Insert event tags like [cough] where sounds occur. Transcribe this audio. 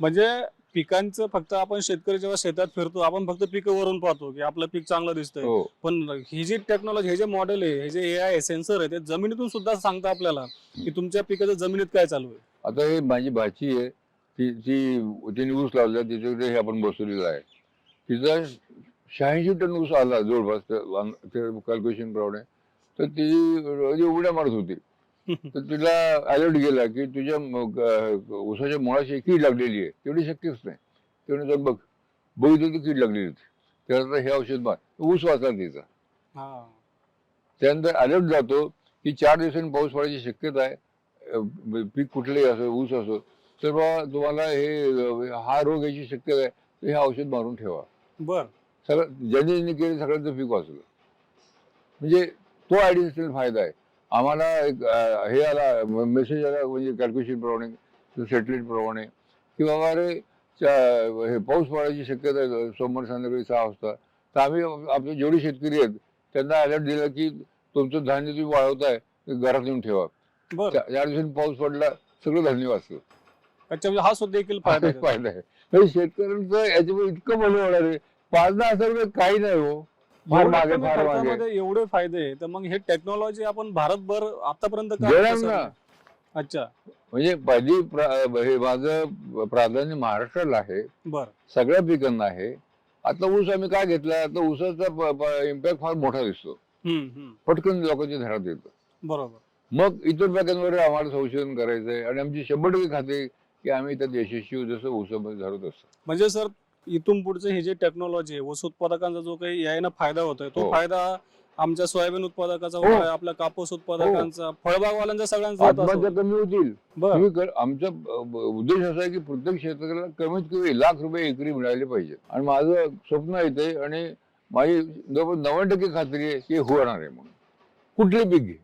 म्हणजे पिकांचं फक्त आपण शेतकरी जेव्हा शेतात फिरतो आपण फक्त पिकं वरून पाहतो की आपलं पीक चांगलं दिसतंय. हो. पण ही जी टेक्नॉलॉजी हे जे मॉडेल आहे हे जे ए आय सेन्सर आहे ते जमिनीतून सुद्धा सांगतं आपल्याला की तुमच्या पिकाचं जमिनीत काय चालू आहे. आता हे माझी भाची आहे ती ती तिने ऊस लावला तिच्याकडे हे आपण बसवलेलं आहे. तिचा शहाऐंशी टन ऊस आला जवळपास कॅल्क्युलेशन प्रमाणे. तर ती उड्या मारत होती. [laughs] तर तिला अलर्ट गेला की तुझ्या ऊसाच्या मुळाशी कीड लागलेली आहे. तेवढी शक्यच नाही. तेवढं जाऊन बघ बघितलं तर कीड लागलेली होती. त्यानंतर हे औषध मार ऊस वाचला तिचा हा. त्यानंतर अलर्ट जातो की चार दिवसांनी पाऊस पडायची शक्यता आहे. पीक कुठलंही असो ऊस असो तर बाबा तुम्हाला हे हा रोग याची शक्यता आहे. तर हे औषध मारून ठेवा. बर. सगळं ज्यांनी ज्यांनी केलं सगळ्यांचं पीक वाचलं. म्हणजे तो ॲडिशनल फायदा आहे. आम्हाला एक हे आला मेसेज आला म्हणजे कॅल्क्युलेशन प्रमाणे सेटलेट प्रमाणे की बाबा अरे हे पाऊस पडायची शक्यता सोमवार संध्याकाळी सहा वाजता. तर आम्ही आपले जेवढे शेतकरी आहेत त्यांना अलर्ट दिला की तुमचं धान्य तुम्ही वाळवताय घरात येऊन ठेवा. चार दिवसांनी पाऊस पडला सगळं धान्य वाचलं. अच्छा म्हणजे हा सुद्धा देखील फायदा आहे. त्याचा. फायदा आहे. म्हणजे शेतकऱ्यांचं याच्यामुळे इतकं भलं होणार आहे. पाच दहा हजार रुपये काही नाही हो. फार एवढ्या मागे कमी फार मागे. खर्चामध्ये एवढे फायदे आहे तर मग हे टेक्नॉलॉजी आपण भारतभर आतापर्यंत का देणार पसरवली? ना. अच्छा. म्हणजे पहिली प्रा- हे माझं प्राधान्य महाराष्ट्राला आहे. बर. सगळ्या पिकांना आहे. आता ऊस आम्ही काय घेतला? आता ऊसाचा इम्पॅक्ट फार मोठा दिसतो. हम्म हम्म. पटकन लोकांच्या घरात येतं बरोबर. मग इतर पिकांवर आम्हाला संशोधन करायचंय आणि आमची शंभर टक्के आहे की आम्ही त्यात यशस्वी जसं ऊसामध्ये झालो तसं म्हणजे सर इथून पुढचं हे जे टेक्नॉलॉजी आहे ऊस उत्पादकांचा जो काही यायनं फायदा होतोय तो हो. फायदा आमच्या सोयाबीन उत्पादकाचा हो. होतोय आपल्या कापूस उत्पादकांचा फळबागवाल्यांचा सगळ्यांचा होत आत्महत्या असतो. कमी होतील तुम्ही कर- आमचा ब- उद्देश असा आहे की प्रत्येक शेतकऱ्याला कमीत कमी लाख रुपये एकरी मिळाले पाहिजे आणि माझं स्वप्न येते आणि माझी जवळपास नव्वद टक्के खात्री आहे की होणार आहे म्हणून कुठले पीक घे